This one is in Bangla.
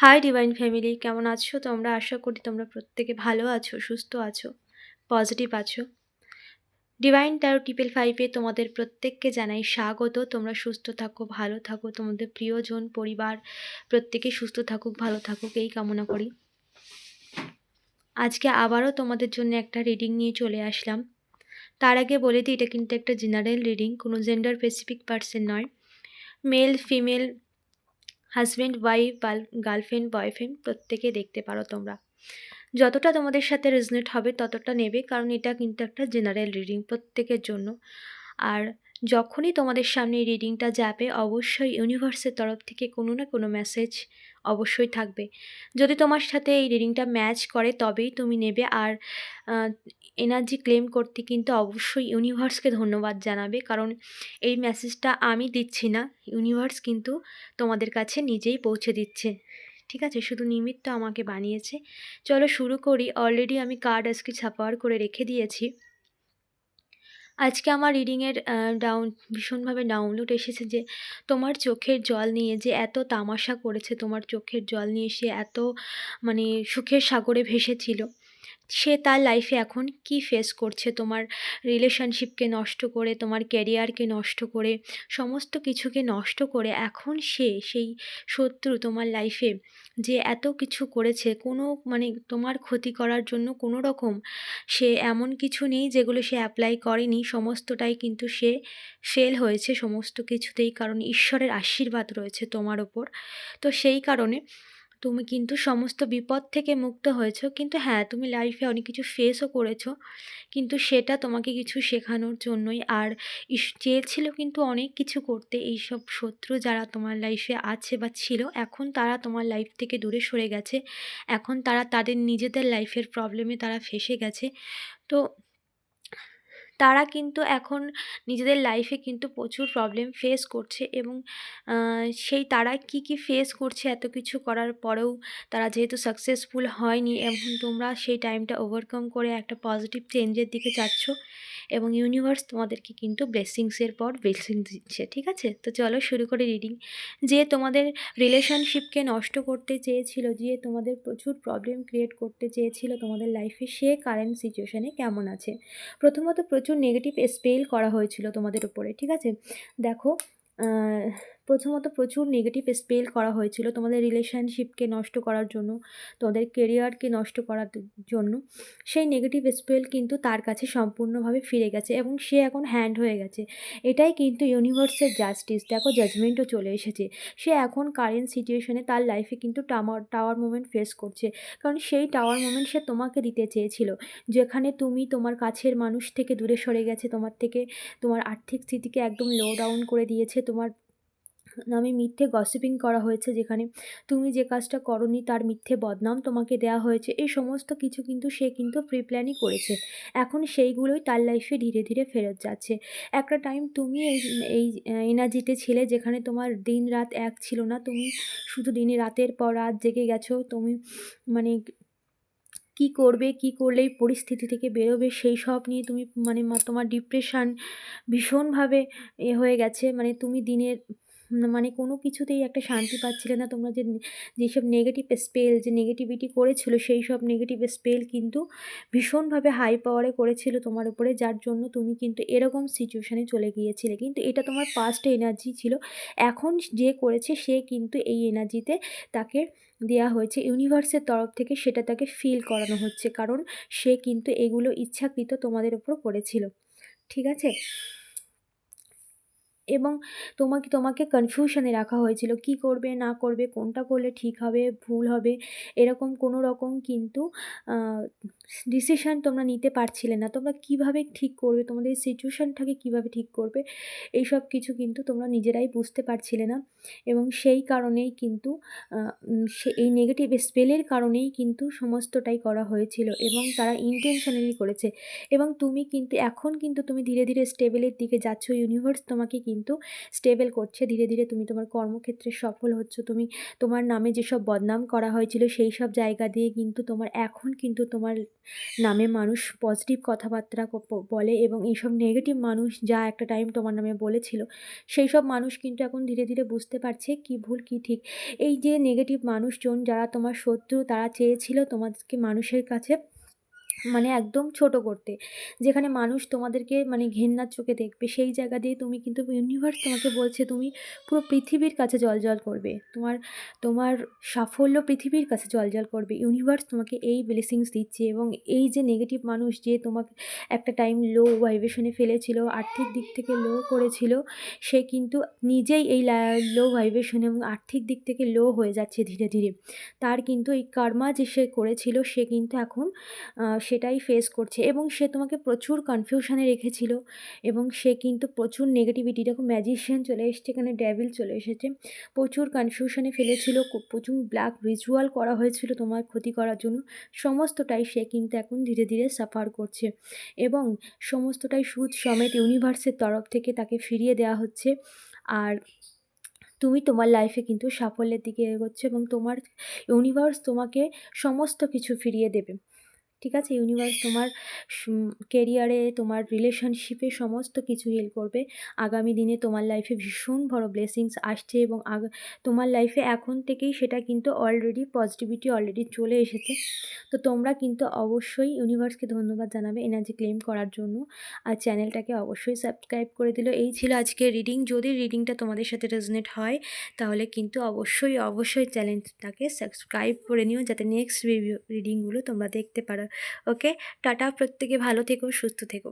হাই ডিভাইন ফ্যামিলি কেমন আছো? তোমরা আশা করি তোমরা প্রত্যেকে ভালো আছো, সুস্থ আছো পজিটিভ আছো। ডিভাইন ট্যারো টিপেল ফাইভে তোমাদের প্রত্যেককে জানাই স্বাগত। তোমরা সুস্থ থাকো, ভালো থাকো, তোমাদের প্রিয়জন, পরিবার, প্রত্যেকে সুস্থ থাকুক, ভালো থাকুক, এই কামনা করি। আজকে আবারও তোমাদের জন্য একটা রিডিং নিয়ে চলে আসলাম। তার আগে বলে দিই, এটা কিন্তু একটা জেনারেল রিডিং কোনো জেন্ডার স্পেসিফিক পার্সন নয়। Male female husband wife girlfriend, boyfriend প্রত্যেকে দেখতে পারো তোমরা। যতটা তোমাদের সাথে রেজনেট হবে ততটা নেবে, কারণ এটা কিন্তু একটা জেনারেল রিডিং প্রত্যেকের জন্য। আর যখনই তোমাদের সামনে এই রিডিংটা যাবে, অবশ্যই ইউনিভার্সের তরফ থেকে কোনো না কোনো মেসেজ অবশ্যই থাকবে। যদি তোমার সাথে এই রিডিংটা ম্যাচ করে, তবেই তুমি নেবে আর এনার্জি ক্লেম করতে কিন্তু অবশ্যই ইউনিভার্সকে ধন্যবাদ জানাবে। কারণ এই মেসেজটা আমি দিচ্ছি না ইউনিভার্স কিন্তু তোমাদের কাছে নিজেই পৌঁছে দিচ্ছে। ঠিক আছে? শুধু নিমিত্ত আমাকে বানিয়েছে। চলো শুরু করি। অলরেডি আমি কার্ড আজকে ছাপাওয়ার করে রেখে দিয়েছি। আজকে আমার রিডিংয়ের ডাউন ভীষণভাবে ডাউনলোড এসেছে যে তোমার চোখের জল নিয়ে যে এত তামাশা করেছে, তোমার চোখের জল নিয়ে সে এত মানে সুখের সাগরে ভেসেছিল। সে তার লাইফে এখন কি ফেস করছে? তোমার রিলেশনশিপকে নষ্ট করে, তোমার ক্যারিয়ারকে নষ্ট করে, সমস্ত কিছুকে নষ্ট করে এখন সে, সেই শত্রু তোমার লাইফে যে এত কিছু করেছে, কোনো মানে তোমার ক্ষতি করার জন্য কোনো রকম সে এমন কিছু নেই যেগুলো সে অ্যাপ্লাই করেনি। সমস্তটাই কিন্তু সে ফেল হয়েছে সমস্ত কিছুতেই কারণ ঈশ্বরের আশীর্বাদ রয়েছে তোমার ওপর। তো সেই কারণে তুমি কিন্তু সমস্ত বিপদ থেকে মুক্ত হয়েছো। কিন্তু হ্যাঁ তুমি লাইফে অনেক কিছু ফেসও করেছ। কিন্তু সেটা তোমাকে কিছু শেখানোর জন্যই আর চেয়েছিল কিন্তু অনেক কিছু করতে। এইসব শত্রু যারা তোমার লাইফে আছে বা ছিল, এখন তারা তোমার লাইফ থেকে দূরে সরে গেছে। এখন তারা তাদের নিজেদের লাইফের প্রবলেমে তারা ফেসে গেছে। তো তারা কিন্তু এখন নিজেদের লাইফে কিন্তু প্রচুর প্রবলেম ফেস করছে এবং সেই তারা কি কি ফেস করছে এত কিছু করার পরেও তারা যেহেতু সাকসেসফুল হয়নি এবং তোমরা সেই টাইমটা ওভারকাম করে একটা পজিটিভ চেঞ্জের দিকে যাচ্ছ এবং ইউনিভার্স তোমাদেরকে কিন্তু ব্লেসিংসের পর ব্লেসিং দিচ্ছে, ঠিক আছে? তো চলো শুরু করে রিডিং যে তোমাদের রিলেশনশিপকে নষ্ট করতে চেয়েছিল, যে তোমাদের প্রচুর প্রবলেম ক্রিয়েট করতে চেয়েছিল তোমাদের লাইফে সে কারেন্ট সিচুয়েশানে কেমন আছে? প্রথমত প্রচুর নেগেটিভ স্পেল করা হয়েছিল তোমাদের উপরে ঠিক আছে? দেখো প্রথমত প্রচুর নেগেটিভ স্পেল করা হয়েছিল তোমাদের রিলেশনশিপকে নষ্ট করার জন্য, তোমাদের কেরিয়ারকে নষ্ট করার জন্য। সেই নেগেটিভ স্পেল কিন্তু তার কাছে সম্পূর্ণভাবে ফিরে গেছে এবং সে এখন হ্যান্ড হয়ে গেছে। এটাই কিন্তু ইউনিভার্সের জাস্টিস দেখো জাজমেন্টও চলে এসেছে। সে এখন কারেন্ট সিচুয়েশনে তার লাইফে কিন্তু টাওয়ার টাওয়ার মুমেন্ট ফেস করছে। কারণ সেই টাওয়ার মুমেন্ট সে তোমাকে দিতে চেয়েছিল, যেখানে তুমি তোমার কাছের মানুষ থেকে দূরে সরে গেছে, তোমার থেকে তোমার আর্থিক স্থিতিকে একদম লো ডাউন করে দিয়েছে তোমার নামে মিথ্যে গসিপিং করা হয়েছে যেখানে তুমি যে কাজটা করনি তার মিথ্যে বদনাম তোমাকে দেওয়া হয়েছে। এই সমস্ত কিছু কিন্তু সে কিন্তু প্রি প্ল্যানই করেছে। এখন সেইগুলোই তার লাইফে ধীরে ধীরে ফেরত যাচ্ছে। একটা টাইম তুমি এই এই এনার্জিতে ছিলে যেখানে তোমার দিন রাত এক ছিল না। তুমি শুধু দিনে রাতের পর রাত জেগে গেছো। তুমি মানে কি করবে, কি করলে এই পরিস্থিতি থেকে বেরোবে, সেই সব নিয়ে তুমি মানে তোমার ডিপ্রেশান ভীষণভাবে এ হয়ে গেছে। মানে তুমি দিনের মানে কোনো কিছুতেই একটা শান্তি পাচ্ছিলে না তোমরা যে যেসব নেগেটিভ স্পেল যে নেগেটিভিটি করেছিল, সেই সব নেগেটিভ স্পেল কিন্তু ভীষণভাবে হাই পাওয়ারে করেছিল তোমার উপরে, যার জন্য তুমি কিন্তু এরকম সিচুয়েশানে চলে গিয়েছিলে। কিন্তু এটা তোমার পাস্ট এনার্জি ছিল, এখন যে করেছে সে কিন্তু এই এনার্জিতে তাকে দেওয়া হয়েছে ইউনিভার্সের তরফ থেকে সেটা তাকে ফিল করানো হচ্ছে, কারণ সে কিন্তু এগুলো ইচ্ছাকৃত তোমাদের ওপর করেছিল। ঠিক আছে? এবং তোমাকে তোমাকে কনফিউশনে রাখা হয়েছিল। কি করবে, না করবে, কোনটা করলে ঠিক হবে, ভুল হবে, এরকম কোনো রকম কিন্তু ডিসিশান তোমরা নিতে পারছিলে না। তোমরা কীভাবে ঠিক করবে, তোমাদের সিচুয়েশানটাকে কীভাবে ঠিক করবে এই সব কিছু কিন্তু তোমরা নিজেরাই বুঝতে পারছিলে না। এবং সেই কারণেই কিন্তু সে, এই নেগেটিভ স্পেলের কারণেই কিন্তু সমস্তটাই করা হয়েছিল এবং তারা ইন্টেনশনালি করেছে। এবং তুমি কিন্তু, এখন কিন্তু তুমি ধীরে ধীরে স্টেবেলের দিকে যাচ্ছ। ইউনিভার্স তোমাকে কিন্তু কিন্তু স্টেবল করছে। ধীরে ধীরে তুমি তোমার কর্মক্ষেত্রে সফল হচ্ছ। তুমি তোমার নামে যেসব বদনাম করা হয়েছিল সেই সব জায়গা দিয়ে কিন্তু তোমার এখন কিন্তু তোমার নামে মানুষ পজিটিভ কথাবার্তা বলে এবং এইসব নেগেটিভ মানুষ যা একটা টাইম তোমার নামে বলেছিল, সেই সব মানুষ কিন্তু এখন ধীরে ধীরে বুঝতে পারছে কি ভুল, কি ঠিক। এই যে নেগেটিভ মানুষজন যারা তোমার শত্রু, তারা চেয়েছিল তোমাদেরকে মানুষের কাছে মানে একদম ছোট করতে। যেখানে মানুষ তোমাদেরকে মানে ঘেন্নার চোখে দেখবে, সেই জায়গা দিয়ে তুমি কিন্তু ইউনিভার্স তোমাকে বলছে তুমি পুরো পৃথিবীর কাছে জলজল করবে। তোমার তোমার সাফল্য পৃথিবীর কাছে জলজল করবে। ইউনিভার্স তোমাকে এই ব্লেসিংস দিচ্ছে এবং এই যে নেগেটিভ মানুষ যে তোমাকে একটা টাইম লো ভাইব্রেশনে ফেলেছিল, আর্থিক দিক থেকে লো করেছিল, সে কিন্তু নিজেই এই লো ভাইব্রেশন এবং আর্থিক দিক থেকে লো হয়ে যাচ্ছে ধীরে ধীরে। তার কিন্তু এই কর্মা যে সে করেছিল, সে কিন্তু এখন সেটাই ফেস করছে এবং সে তোমাকে প্রচুর কনফিউশনে রেখেছিল এবং সে কিন্তু প্রচুর নেগেটিভিটি দেখো ম্যাজিশিয়ান চলে এসেছে, এখানে ডেভিল চলে এসেছে, প্রচুর কনফিউশনে ফেলেছিল প্রচুর ব্ল্যাক রিচুয়াল করা হয়েছিল তোমার ক্ষতি করার জন্য, সমস্তটাই সে কিন্তু এখন ধীরে ধীরে সাফার করছে এবং সমস্তটাই সুদ সমেত ইউনিভার্সের তরফ থেকে তাকে ফিরিয়ে দেওয়া হচ্ছে আর তুমি তোমার লাইফে কিন্তু সাফল্যের দিকে এগোচ্ছ এবং তোমার ইউনিভার্স তোমাকে সমস্ত কিছু ফিরিয়ে দেবে। ঠিক আছে? ইউনিভার্স তোমার কেরিয়ারে তোমার রিলেশনশিপে সমস্ত কিছু হেল্প করবে। আগামী দিনে তোমার লাইফে ভীষণ বড় ব্লেসিংস আসছে এবং তোমার লাইফে এখন থেকেই সেটা কিন্তু অলরেডি পজিটিভিটি অলরেডি চলে এসেছে। তো তোমরা কিন্তু অবশ্যই ইউনিভার্সকে ধন্যবাদ জানাবে এনার্জি ক্লেম করার জন্য। আর চ্যানেলটাকে অবশ্যই সাবস্ক্রাইব করে দিল। এই ছিল আজকে রিডিং যদি রিডিংটা তোমাদের সাথে রেজনেট হয়, তাহলে কিন্তু অবশ্যই অবশ্যই চ্যানেলটাকে সাবস্ক্রাইব করে নিও। যাতে নেক্সট রিডিংগুলো তোমরা দেখতে পারো। ওকে? টাটা প্রত্যেকে ভালো থেকো সুস্থ থেকো।